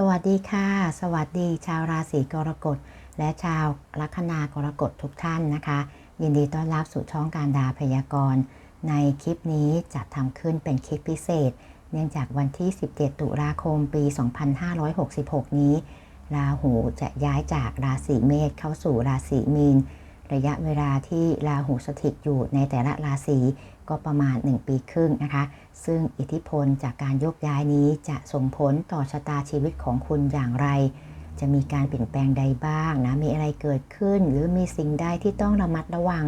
สวัสดีค่ะ สวัสดีชาวราศีกรกฎ และชาวลัคนากรกฎทุกท่านนะคะ ยินดีต้อนรับสู่ช่องการดาพยากรณ์ ในคลิปนี้จะทำขึ้นเป็นคลิปพิเศษ เนื่องจากวันที่ 17 ตุลาคมปี 2566 นี้ ราหูจะย้ายจากราศีเมษเข้าสู่ราศีมีน ระยะเวลาที่ราหูสถิตอยู่ในแต่ละราศี ก็ประมาณ 1 ปีครึ่งนะคะ ซึ่งอิทธิพลจากการยกย้ายนี้จะส่งผลต่อชะตาชีวิตของคุณอย่างไร จะมีการเปลี่ยนแปลงใดบ้างนะ มีอะไรเกิดขึ้น หรือมีสิ่งใดที่ต้องระมัดระวัง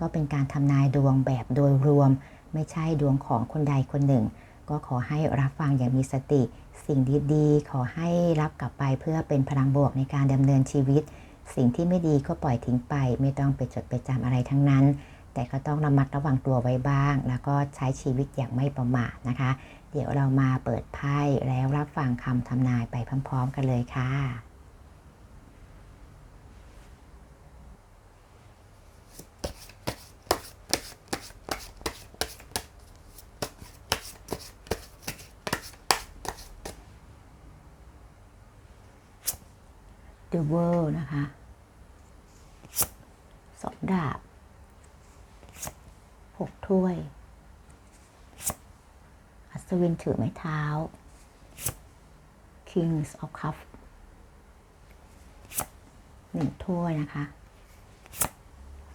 ก็เป็นการทำนายดวงแบบโดยรวม ไม่ใช่ดวงของคนใดคนหนึ่ง ก็ขอให้รับฟังอย่างมีสติ สิ่งดีๆ ขอให้รับกลับไปเพื่อเป็นพลังบวกในการดำเนินชีวิต สิ่งที่ไม่ดีก็ปล่อยทิ้งไป ไม่ต้องไปจดไปจำอะไรทั้งนั้น แต่ก็ต้องระมัดระวังตัวไว้บ้าง แล้วก็ใช้ชีวิตอย่างไม่ประมาทนะคะ เดี๋ยวเรามาเปิดไพ่แล้วรับฟังคำทำนายไปพร้อม ๆ กันเลยค่ะ The World นะคะสองดาบ ถ้วย อัศวินถือไม้เท้า Kings of Cups หนึ่งถ้วยนะคะ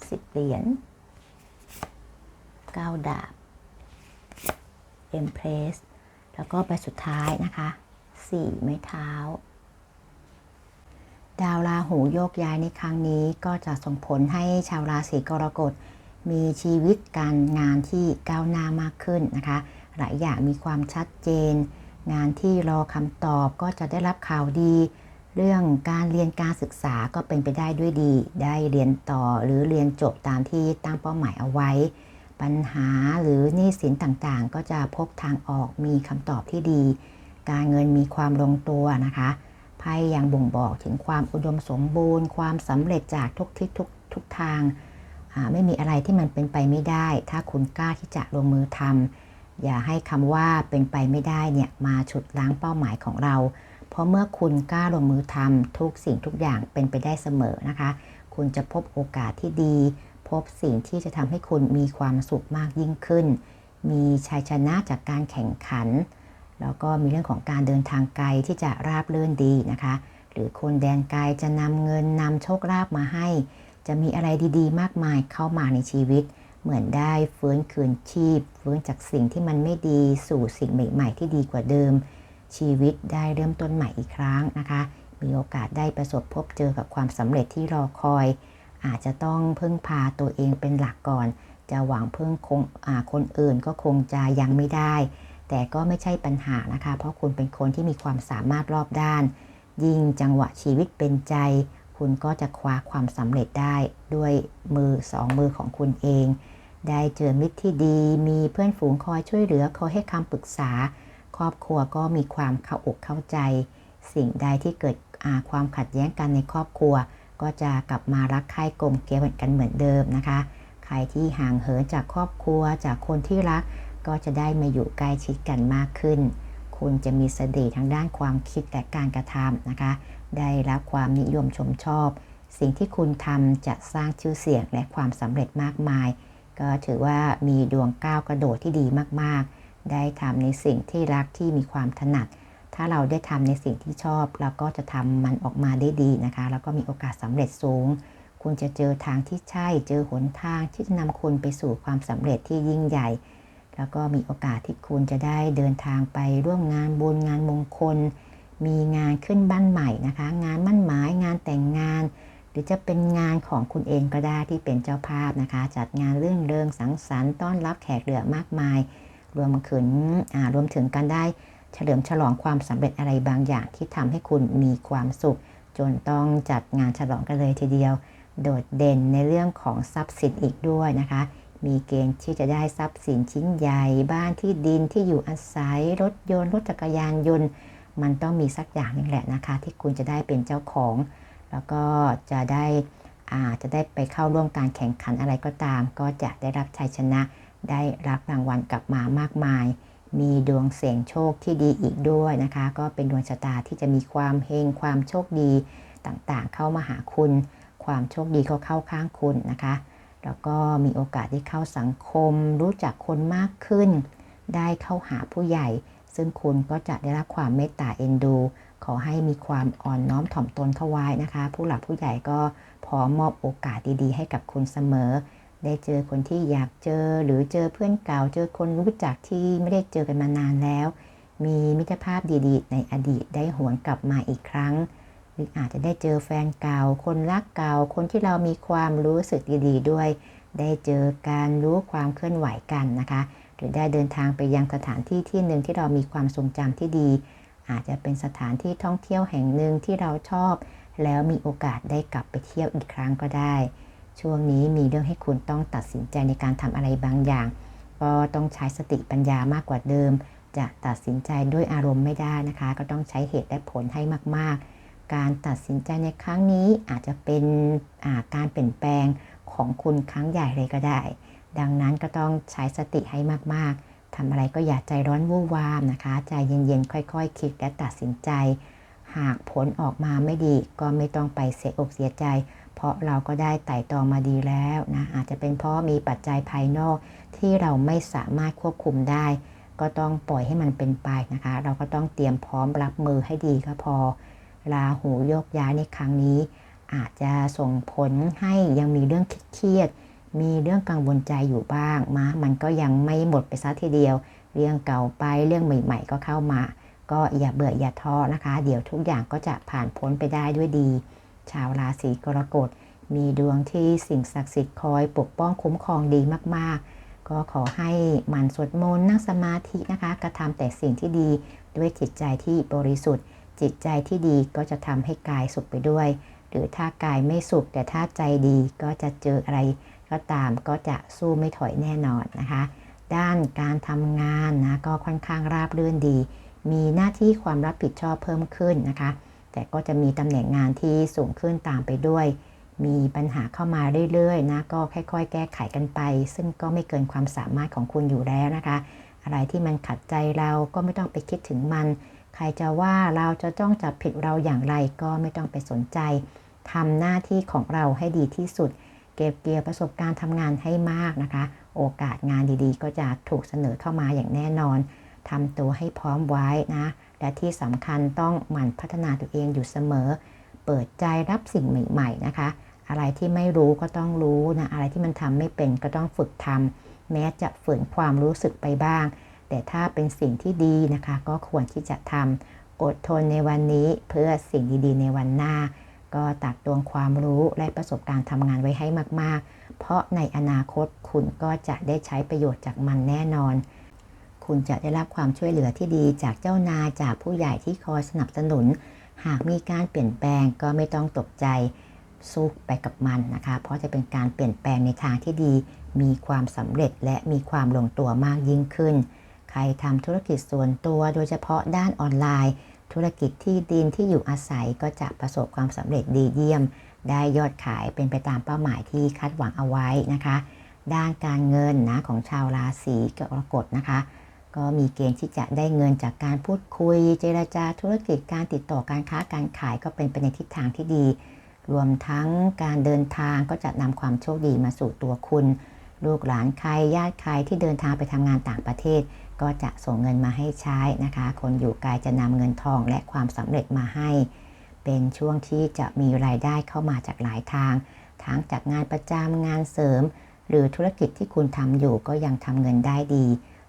สิบเหรียญเก้าดาบ Empress แล้วก็ใบสุดท้ายนะคะสี่ไม้เท้า ดาวราหูโยกย้ายในครั้งนี้ก็จะส่งผลให้ชาวราศีกรกฎ มีชีวิตการงานที่ก้าวหน้ามากขึ้นนะคะ หลายอย่างมีความชัดเจน งานที่รอคำตอบก็จะได้รับข่าวดี เรื่องการเรียนการศึกษาก็เป็นไปได้ด้วยดี ได้เรียนต่อหรือเรียนจบตามที่ตั้งเป้าหมายเอาไว้ ปัญหาหรือหนี้สินต่างๆ ก็จะพบทางออกมีคำตอบที่ดี การเงินมีความลงตัวนะคะไพ่ยังบ่งบอกถึงความอุดมสมบูรณ์ ความสำเร็จจากทุกทิศทุกทุกทาง ไม่มีอะไรที่มันเป็นไปไม่ได้ ถ้าคุณกล้าที่จะลงมือทำอย่าให้คำว่าเป็นไปไม่ได้เนี่ยมาฉุดล้างเป้าหมายของเรา เพราะเมื่อคุณกล้าลงมือทำทุกสิ่งทุกอย่างเป็นไปได้เสมอนะคะ คุณจะพบโอกาสที่ดี พบสิ่งที่จะทำให้คุณมีความสุขมากยิ่งขึ้น มีชัยชนะจากการแข่งขัน แล้วก็มีเรื่องของการเดินทางไกลที่จะราบรื่นดีนะคะ หรือคนแดนไกลจะนำเงินนำโชคลาภมาให้ จะมีอะไรดีๆ มากมายเข้ามาในชีวิต เหมือนได้ฟื้นคืนชีพ ฟื้นจากสิ่งที่มันไม่ดีสู่สิ่งใหม่ ๆ ที่ดีกว่าเดิม ชีวิตได้เริ่มต้นใหม่อีกครั้งนะคะ มีโอกาสได้ประสบพบเจอกับความสำเร็จที่รอคอย อาจจะต้องพึ่งพาตัวเองเป็นหลักก่อน จะหวังพึ่งคงคนอื่นก็คงจะยังไม่ได้ แต่ก็ไม่ใช่ปัญหานะคะ เพราะคุณเป็นคนที่มีความสามารถรอบด้าน ยิ่งจังหวะชีวิตเป็นใจ คุณก็จะคว้าความสำเร็จได้ด้วยมือสองมือของคุณเอง ได้เจอมิตรที่ดี มีเพื่อนฝูงคอยช่วยเหลือคอยให้คำปรึกษา ครอบครัวก็มีความเข้าอกเข้าใจ สิ่งใดที่เกิดความขัดแย้งกันในครอบครัว ก็จะกลับมารักใคร่กลมเกลียวกันเหมือนเดิมนะคะ ใครที่ห่างเหินจากครอบครัวจากคนที่รัก ก็จะได้มาอยู่ใกล้ชิดกันมากขึ้น คุณจะมีเสน่ห์ทางด้านความคิดและการกระทำนะคะ ได้รับความนิยมชมชอบ สิ่งที่คุณทำจะสร้างชื่อเสียงและความสำเร็จมากมาย ก็ถือว่ามีดวงก้าวกระโดดที่ดีมากๆ ได้ทำในสิ่งที่รักที่มีความถนัด ถ้าเราได้ทำในสิ่งที่ชอบเราก็จะทำมันออกมาได้ดีนะคะ แล้วก็มีโอกาสสำเร็จสูง คุณจะเจอทางที่ใช่ เจอหนทางที่จะนำคุณไปสู่ความสำเร็จที่ยิ่งใหญ่ แล้วก็มีโอกาสที่คุณจะได้เดินทางไปร่วมงานบุญงานมงคล มีงานขึ้นบ้านใหม่นะคะ งานมั่นหมายงานแต่งงาน หรือจะเป็นงานของคุณเองก็ได้ที่เป็นเจ้าภาพนะคะ จัดงานเรื่องเริงสังสรรค์ต้อนรับแขกเหลือมากมาย รวมถึงรวมถึงการได้เฉลิมฉลองความสำเร็จอะไรบางอย่างที่ทำให้คุณมีความสุข จนต้องจัดงานฉลองกันเลยทีเดียว โดดเด่นในเรื่องของทรัพย์สินอีกด้วยนะคะ มีเกณฑ์ที่จะได้ทรัพย์สินชิ้นใหญ่ บ้านที่ดินที่อยู่อาศัยรถยนต์รถจักรยานยนต์ มันต้องมีสักอย่างนึงแหละนะคะ ที่คุณจะได้เป็นเจ้าของ แล้วก็จะได้อาจะได้ไปเข้าร่วมการแข่งขันอะไรก็ตาม ก็จะได้รับชัยชนะ ได้รับรางวัลกลับมามากมายมมีดวงเสี่ยงโชคที่ดีอีกด้วยนะคะ ก็เป็นดวงชะตาที่จะมีความเฮงความโชคดีต่างๆ เข้ามาหาคุณ ความโชคดีก็เข้าข้างคุณนะคะ แล้วก็มีโอกาสได้เข้าสังคม รู้จักคนมากขึ้น ได้เข้าหาผู้ใหญ่ ซึ่งคุณก็จะได้รับความเมตตาเอ็นดู ขอให้มีความอ่อนน้อมถ่อมตนเข้าไว้นะคะ ผู้หลักผู้ใหญ่ก็พร้อมมอบโอกาสดีๆ ให้กับคุณเสมอ ได้เจอคนที่อยากเจอหรือเจอเพื่อนเก่า เจอคนรู้จักที่ไม่ได้เจอกันมานานแล้ว มีมิตรภาพดีๆ ในอดีตได้หวนกลับมาอีกครั้ง ออาจจะได้เจอแฟนเก่า คนรักเก่า คนที่เรามีความรู้สึกดีๆด้วย ได้เจอการรู้ความเคลื่อนไหวกันนะคะ หรือได้เดินทางไปยังสถานที่ที่หนึ่งที่เรามีความทรงจำที่ดี อาจจะเป็นสถานที่ท่องเที่ยวแห่งหนึ่งที่เราชอบ แล้วมีโอกาสได้กลับไปเที่ยวอีกครั้งก็ได้ ช่วงนี้มีเรื่องให้คุณต้องตัดสินใจในการทำอะไรบางอย่าง ก็ต้องใช้สติปัญญามากกว่าเดิม จะตัดสินใจด้วยอารมณ์ไม่ได้นะคะ ก็ต้องใช้เหตุและผลให้มากๆ การตัดสินใจในครั้งนี้อาจจะเป็นการเปลี่ยนแปลงของคุณครั้งใหญ่เลยก็ได้ ดังนั้นก็ต้องใช้สติให้มากๆทำอะไรก็อย่าใจร้อนวู่วามนะคะ ใจเย็นๆ ค่อยๆคคิดและตัดสินใจ หากผลออกมาไม่ดีก็ไม่ต้องไปเสียอกเสียใจ เพราะเราก็ได้ไต่ตองมาดีแล้วนะ อาจจะเป็นเพราะมีปัจจัยภายนอกที่เราไม่สามารถควบคุมได้ ก็ต้องปล่อยให้มันเป็นไปนะคะ เราก็ต้องเตรียมพร้อมรับมือให้ดีก็พอ ราหูโยกย้ายในครั้งนี้ อาจจะส่งผลให้ยังมีเรื่องเครียด มีเรื่องกังวลใจอยู่บ้างมามันก็ยังไม่หมดไปซะทีเดียว เรื่องเก่าไปเรื่องใหม่ ๆ ก็เข้ามา ก็อย่าเบื่ออย่าท้อนะคะ เดี๋ยวทุกอย่างก็จะผ่านพ้นไปได้ด้วยดี ชาวราศีกรกฎมีดวงที่สิ่งศักดิ์สิทธิ์คอยปกป้องคุ้มครองดีมากๆ ก็ขอให้มันสวดมนต์นั่งสมาธินะคะ กระทำแต่สิ่งที่ดีด้วยจิตใจที่บริสุทธิ์ จิตใจที่ดีก็จะทำให้กายสุขไปด้วย หรือถ้ากายไม่สุขแต่ถ้าใจดีก็จะเจออะไร ก็ตามก็จะสู้ไม่ถอยแน่นอนนะคะ ด้านการทำงานนะก็ค่อนข้างราบรื่นดี มีหน้าที่ความรับผิดชอบเพิ่มขึ้นนะคะ แต่ก็จะมีตำแหน่งงานที่สูงขึ้นตามไปด้วย มีปัญหาเข้ามาเรื่อยๆนะก็ค่อยๆ แก้ไขกันไป ซึ่งก็ไม่เกินความสามารถของคุณอยู่แล้วนะคะ อะไรที่มันขัดใจเราก็ไม่ต้องไปคิดถึงมัน รจะว่าเราจะต้องจับผิดเราอย่างไรก็ไม่ต้องไปสนใจทำหน้าที่ของเราให้ดีที่สุด เก็บเกี่ยวประสบการณ์ทำงานให้มากนะคะ โอกาสงานดีๆ ก็จะถูกเสนอเข้ามาอย่างแน่นอนทำตัวให้พร้อมไว้นะ และที่สำคัญต้องหมั่นพัฒนาตัวเองอยู่เสมอ เปิดใจรับสิ่งใหม่ ๆ นะคะ อะไรที่ไม่รู้ก็ต้องรู้นะ อะไรที่มันทำไม่เป็นก็ต้องฝึกทำแม้จะฝืนความรู้สึกไปบ้าง แต่ถ้าเป็นสิ่งที่ดีนะคะ ก็ควรที่จะทำอดทนในวันนี้เพื่อสิ่งดีๆ ในวันหน้า ก็ตักตวงความรู้และประสบการณ์ทำงานไว้ให้มาก ๆ เพราะในอนาคตคุณก็จะได้ใช้ประโยชน์จากมันแน่นอน คุณจะได้รับความช่วยเหลือที่ดีจากเจ้านายจากผู้ใหญ่ที่คอยสนับสนุน หากมีการเปลี่ยนแปลงก็ไม่ต้องตกใจสู้ไปกับมันนะคะ เพราะจะเป็นการเปลี่ยนแปลงในทางที่ดี มีความสำเร็จและมีความลงตัวมากยิ่งขึ้น ใครทำธุรกิจส่วนตัวโดยเฉพาะด้านออนไลน์ ธุรกิจที่ดินที่อยู่อาศัยก็จะประสบความสำเร็จดีเยี่ยม ได้ยอดขายเป็นไปตามเป้าหมายที่คาดหวังเอาไว้นะคะ ด้านการเงินนะของชาวราศีกรกฎนะคะ ก็มีเกณฑ์ที่จะได้เงินจากการพูดคุย เจรจาธุรกิจการติดต่อการค้าการขายก็เป็นไปในทิศทางที่ดี รวมทั้งการเดินทางก็จะนำความโชคดีมาสู่ตัวคุณ ลูกหลานใครญาติใครที่เดินทางไปทำงานต่างประเทศ ก็จะส่งเงินมาให้ใช้นะคะ คนอยู่ไกลจะนำเงินทองและความสำเร็จมาให้ เป็นช่วงที่จะมีรายได้เข้ามาจากหลายทาง ทั้งจากงานประจำงานเสริม หรือธุรกิจที่คุณทำอยู่ก็ยังทำเงินได้ดี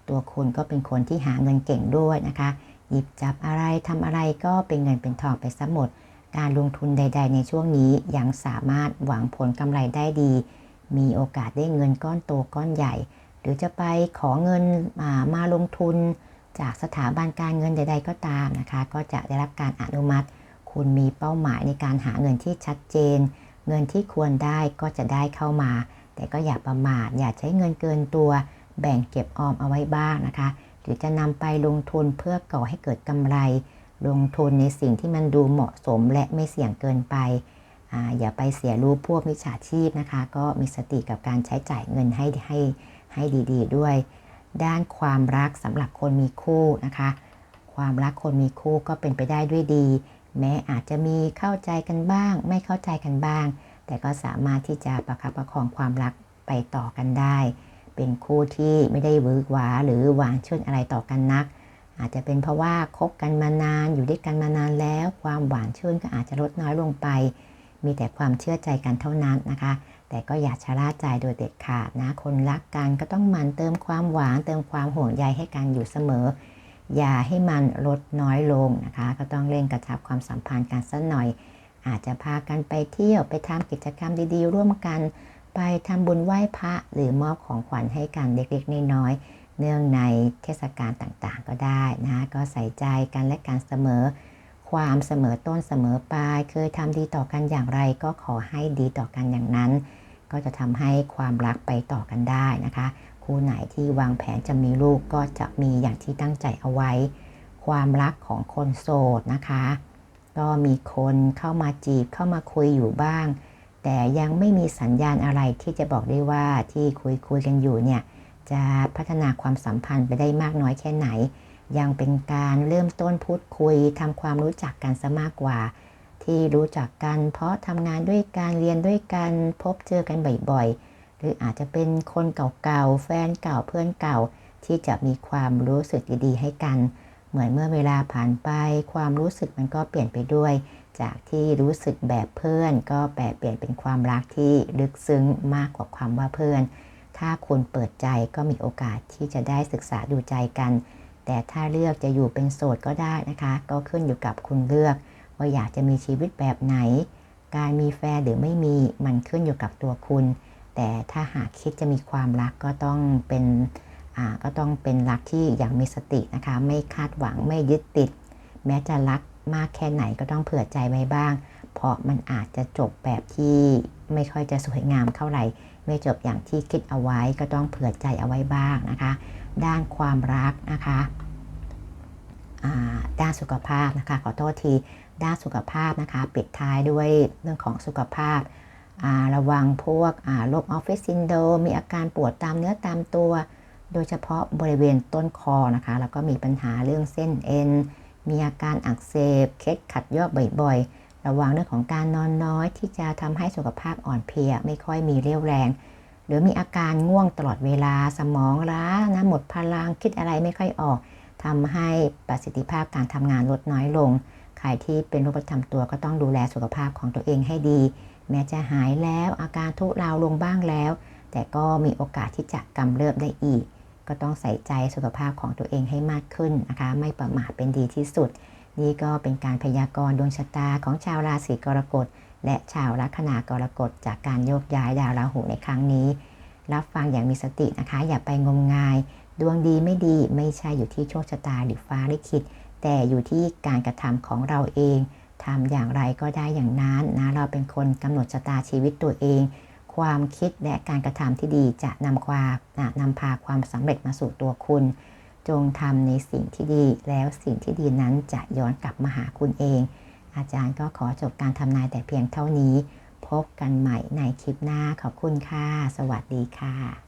ตัวคุณก็เป็นคนที่หาเงินเก่งด้วยนะคะ หยิบจับอะไรทำอะไรก็เป็นเงินเป็นทองไปซะหมด การลงทุนใด ๆ ในช่วงนี้ยังสามารถหวังผลกำไรได้ดี มีโอกาสได้เงินก้อนโตก้อนใหญ่ หรือจะไปขอเงินมามาลงทุน จากสถาบันการเงินใด ๆ ก็ตามนะคะ ก็จะได้รับการอนุมัติ คุณมีเป้าหมายในการหาเงินที่ชัดเจน เงินที่ควรได้ก็จะได้เข้ามา แต่ก็อย่าประมาทอย่าใช้เงินเกินตัว แบ่งเก็บออมเอาไว้บ้างนะคะหรือจะนำไปลงทุนเพื่อก่อให้เกิดกำไร ลงทุนในสิ่งที่มันดูเหมาะสมและไม่เสี่ยงเกินไป อย่าไปเสียรู้พวกมิจฉาชีพนะคะ ก็มีสติกับการใช้จ่ายเงินให้ให้ให้ดี ๆ ด้วย ด้านความรักสำหรับคนมีคู่นะคะ ความรักคนมีคู่ก็เป็นไปได้ด้วยดี แม้อาจจะมีเข้าใจกันบ้าง ไม่เข้าใจกันบ้าง แต่ก็สามารถที่จะประคับประคองความรักไปต่อกันได้ เป็นคู่ที่ไม่ได้วือหวาหรือหวานชื่นอะไรต่อกันนัก อาจจะเป็นเพราะว่าคบกันมานานอยู่ด้วยกันมานานแล้ว ความหวานชื่นก็อาจจะลดน้อยลงไป มีแต่ความเชื่อใจกันเท่านั้นนะคะ แต่ก็อย่าชะล่าใจโดยเด็ดขาดนะ คนรักกันก็ต้องมันเติมความหวานเติมความห่วงใยให้กันอยู่เสมอ อย่าให้มันลดน้อยลงนะคะ ก็ต้องเร่งกระชับความสัมพันธ์กันสักหน่อย อาจจะพากันไปเที่ยวไปทำกิจกรรมดีๆ ร่วมกัน ไปทำบุญไหว้พระหรือมอบของขวัญให้กันเล็กๆน้อยๆเนื่องในเทศกาลต่างๆก็ได้นะ ก็ใส่ใจกันและกันเสมอ ความเสมอต้นเสมอปลาย เคยทำดีต่อกันอย่างไร ก็ขอให้ดีต่อกันอย่างนั้น ก็จะทำให้ความรักไปต่อกันได้นะคะ คู่ไหนที่วางแผนจะมีลูกก็จะมีอย่างที่ตั้งใจเอาไว้ ความรักของคนโสดนะคะ ก็มีคนเข้ามาจีบเข้ามาคุยอยู่บ้าง แต่ยังไม่มีสัญญาณอะไรที่จะบอกได้ว่าที่คุยคุยกันอยู่เนี่ยจะพัฒนาความสัมพันธ์ไปได้มากน้อยแค่ไหน ยังเป็นการเริ่มต้นพูดคุยทำความรู้จักกันซะมากกว่า ที่รู้จักกัน เพราะทำงานด้วยการเรียนด้วยกันพบเจอกันบ่อยๆ หรืออาจจะเป็นคนเก่าๆ แฟนเก่าเพื่อนเก่า ที่จะมีความรู้สึกดีๆ ให้กัน เหมือนเมื่อเวลาผ่านไป ความรู้สึกมันก็เปลี่ยนไปด้วย จากที่รู้สึกแบบเพื่อน ก็แปลเปลี่ยนเป็นความรักที่ลึกซึ้งมากกว่าความว่าเพื่อน ถ้าคุณเปิดใจก็มีโอกาสที่จะได้ศึกษาดูใจกัน แต่ถ้าเลือกจะอยู่เป็นโสดก็ได้นะคะ ก็ขึ้นอยู่กับคุณเลือก ว่าอยากจะมีชีวิตแบบไหน การมีแฟนหรือไม่มีมันขึ้นอยู่กับตัวคุณ แต่ถ้าหากคิดจะมีความรักก็ต้องเป็นก็ต้องเป็นรักที่อย่างมีสตินะคะ ไม่คาดหวังไม่ยึดติด แม้จะรักมากแค่ไหนก็ต้องเผื่อใจไว้บ้าง เพราะมันอาจจะจบแบบที่ไม่ค่อยจะสวยงามเท่าไหร่ ไม่จบอย่างที่คิดเอาไว้ก็ต้องเผื่อใจเอาไว้บ้างนะคะ ด้านความรักนะคะด้านสุขภาพนะคะขอโทษทีด้านสุขภาพนะคะปิดท้ายด้วยเรื่องของสุขภาพ ระวังพวกโรคออฟฟิศซินโดมมีอาการปวดตามเนื้อตามตัว โดยเฉพาะบริเวณต้นคอนะคะแล้วก็มีปัญหาเรื่องเส้นเอ็น มีอาการอักเสบ เคล็ดขัดยอกบ่อยๆ ระวังเรื่องของการนอนน้อยที่จะทำให้สุขภาพอ่อนเพลียไม่ค่อยมีเรี่ยวแรง หรือมีอาการง่วงตลอดเวลาสมองล้านะหมดพลังคิดอะไรไม่ค่อยออกทำให้ประสิทธิภาพการทำงานลดน้อยลง ใครที่เป็นโรคประจำตัวก็ต้องดูแลสุขภาพของตัวเองให้ดี แม้จะหายแล้วอาการทุเลาลงบ้างแล้ว แต่ก็มีโอกาสที่จะกำเริบได้อีก ก็ต้องใส่ใจสุขภาพของตัวเองให้มากขึ้นนะคะไม่ประมาทเป็นดีที่สุด นี่ก็เป็นการพยากรณ์ดวงชะตาของชาวราศีกรกฎ และชาวลัคนากรกฎจากการโยกย้ายดาวราหูในครั้งนี้ รับฟังอย่างมีสตินะคะ อย่าไปงมงาย ดวงดีไม่ดีไม่ใช่อยู่ที่โชคชะตาหรือฟ้าลิขิต แต่อยู่ที่การกระทำของเราเองทำอย่างไรก็ได้อย่างนั้นนะเราเป็นคนกำหนดชะตาชีวิตตัวเอง ความคิดและการกระทำที่ดีจะนำความนำพาความสำเร็จมาสู่ตัวคุณ จงทำในสิ่งที่ดีแล้วสิ่งที่ดีนั้นจะย้อนกลับมาหาคุณเอง อาจารย์ก็ขอจบการทำนายแต่เพียงเท่านี้ พบกันใหม่ในคลิปหน้าขอบคุณค่ะ สวัสดีค่ะ